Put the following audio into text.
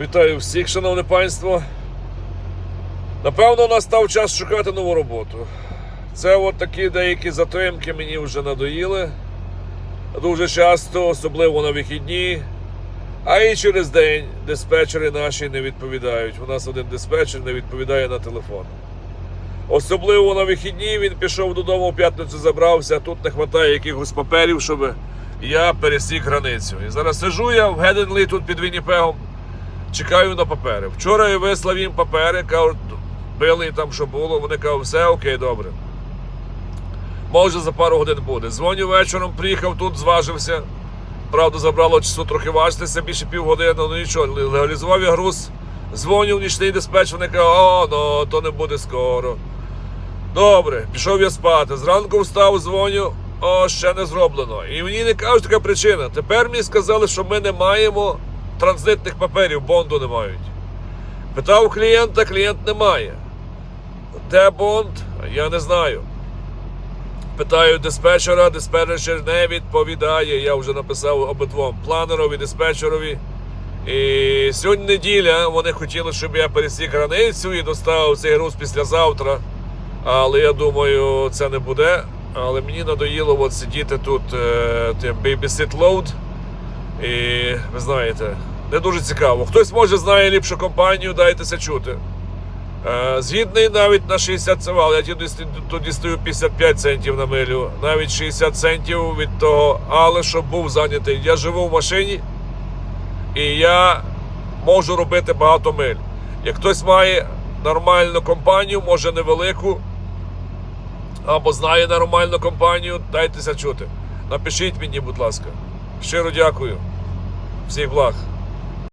Вітаю всіх, шановне панство. Напевно, настав час шукати нову роботу. Це от такі деякі затримки мені вже надоїли. Дуже часто, особливо на вихідні. А і через день диспетчери наші не відповідають. У нас один диспетчер не відповідає на телефон. Особливо на вихідні він пішов додому в п'ятницю, забрався, а тут не вистачає якихось паперів, щоб я пересік границю. І зараз сижу я в Геденлі тут під Вінніпегом, чекаю на папери. Вчора я вислав їм папери, кажуть, били там, що було. Вони кажуть, все окей, добре. Може за пару годин буде. Дзвоню вечором, приїхав тут, зважився. Правда, забрало часу трохи важитися, більше півгодини, ну нічого, легалізував я груз. Дзвоню в нічний диспетч, вони кажуть, о, ну, то не буде скоро. Добре, пішов я спати. Зранку встав, дзвоню, о, ще не зроблено. І мені не кажуть така причина. Тепер мені сказали, що ми не маємо транзитних паперів, бонду не мають. Питав клієнта, клієнт не має. Де бонд? Я не знаю. Питаю диспетчера, диспетчер не відповідає. Я вже написав обидвом планерові, диспетчерові. І сьогодні неділя вони хотіли, щоб я пересік границю і доставив цей груз післязавтра. Але я думаю, це не буде. Але мені надоїло от сидіти тут е, тим babysit load. І ви знаєте, не дуже цікаво. Хтось може знає ліпшу компанію, дайтеся чути. Е, Згідний навіть на 60 цевал, я тоді, стою 55 центів на милю, навіть 60 центів від того, але щоб був зайнятий. Я живу в машині і я можу робити багато миль. Як хтось має нормальну компанію, може невелику, або знає нормальну компанію, дайтеся чути. Напишіть мені, будь ласка. Щиро дякую. Всіх благ.